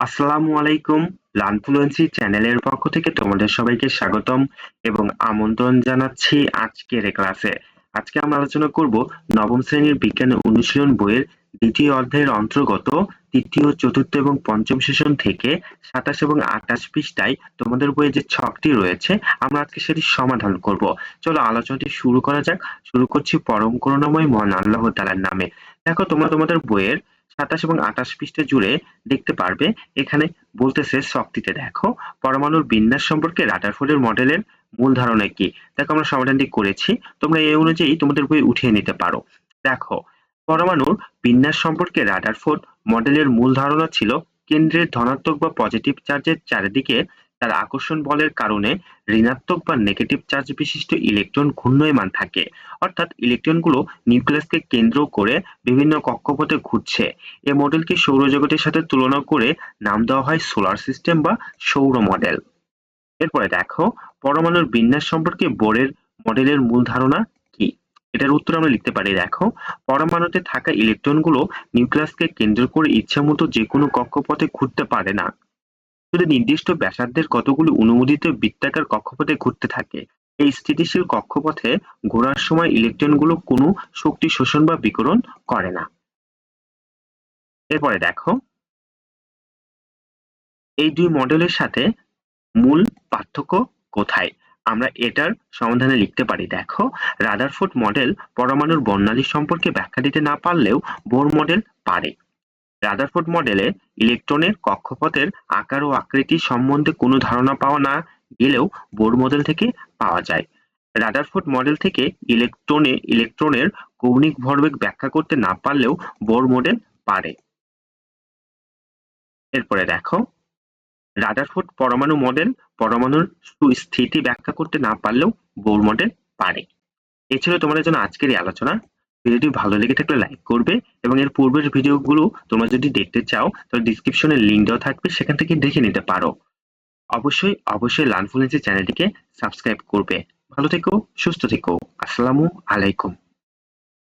আসসালামু আলাইকুম লানফ্লুয়েন্সি চ্যানেলের পক্ষ থেকে তোমাদের সবাইকে স্বাগতম এবং আমন্ত্রণ জানাচ্ছি আজকের ক্লাসে। আজকে আমরা আলোচনা করব নবম শ্রেণির বিজ্ঞান অনুশীলন বইয়ের দ্বিতীয় অধ্যায়ের অন্তর্গত তৃতীয়, চতুর্থ এবং পঞ্চম সেশন থেকে সাতাশ এবং আঠাশ পৃষ্ঠায় তোমাদের বইয়ে যে ছকটি রয়েছে, আমরা আজকে সেটি সমাধান করব। চলো আলোচনাটি শুরু করা যাক। শুরু করছি পরম করুণাময় মহান আল্লাহ তালার নামে। দেখো তোমরা তোমাদের বইয়ের সাতাশ এবং আঠাশ পৃষ্ঠা জুড়ে দেখতে পারবে। এখানে বলতেছে, শক্তিতে দেখো, পরমাণুর বিন্যাস সম্পর্কে রাদারফোর্ডের মডেলের মূল ধারণা কি? দেখো, আমরা সমাধানটি করেছি। তোমরা এই অনুযায়ী তোমাদের বই উঠিয়ে নিতে পারো। দেখো, পরমাণুর বিন্যাস সম্পর্কে রাদারফোর্ড মডেলের মূল ধারণা ছিল, কেন্দ্রের ধনাত্মক বা পজিটিভ চার্জের চারিদিকে তার আকর্ষণ বলের কারণে ঋণাত্মক বা নেগেটিভ চার্জ বিশিষ্ট ইলেকট্রন ঘূর্ণয়মান থাকে। অর্থাৎ ইলেকট্রনগুলো নিউক্লিয়াসকে কেন্দ্র করে বিভিন্ন কক্ষপথে ঘুরছে। এ মডেলকে সৌরজগতের সাথে তুলনা করে নাম দেওয়া হয় সোলার সিস্টেম বা সৌর মডেল এরপরে দেখো, পরমাণুর বিন্যাস সম্পর্কে বোরের মডেলের মূল ধারণা কি? এটার উত্তর আমরা লিখতে পারি, দেখো, পরমাণুতে থাকা ইলেকট্রনগুলো নিউক্লিয়াসকে কেন্দ্র করে ইচ্ছামতো যে কোনো কক্ষপথে ঘুরতে পারে না। শুধু নির্দিষ্ট ব্যাসার্ধের কতগুলি অনুমোদিত বৃত্তাকার কক্ষপথে ঘুরতে থাকে, এই স্থিতিশীল কক্ষপথে ঘোরার সময় ইলেকট্রনগুলো কোনো শক্তি শোষণ বা বিকরণ করে না। এরপরে দেখো, এই দুই মডেলের সাথে মূল পার্থক্য কোথায়? আমরা এটার সমাধানে লিখতে পারি। দেখো, রাদারফোর্ড মডেল পরমাণুর বর্ণালী সম্পর্কে ব্যাখ্যা দিতে না পারলেও বোর মডেল পারে। রাদারফোর্ড মডেলে ইলেকট্রনের কক্ষপথের আকার ও আকৃতি সম্বন্ধে কোনো ধারণা পাওয়া না গেলেও বোর মডেল থেকে পাওয়া যায়। রাদারফোর্ড মডেল থেকে ইলেকট্রনে, ইলেকট্রনের কৌণিক ভরবেগ ব্যাখ্যা করতে না পারলেও বোর মডেল পারে। এরপরে দেখো, রাদারফোর্ড পরমাণু মডেল পরমাণুর সুস্থিতি ব্যাখ্যা করতে না পারলেও বোর মডেল পারে। এ ছিল তোমাদের জন্য আজকের এই আলোচনা। ভিডিওটি ভালো লেগে থাকলে লাইক করবে এবং এর পূর্বের ভিডিওগুলো তোমরা যদি দেখতে চাও, তাহলে ডিসক্রিপশনে লিঙ্ক দেওয়া থাকবে, সেখান থেকে দেখে নিতে পারো। অবশ্যই অবশ্যই লানফুলেন্সি চ্যানেলটিকে সাবস্ক্রাইব করবে। ভালো থেকো, সুস্থ থেকো। আসসালামু আলাইকুম।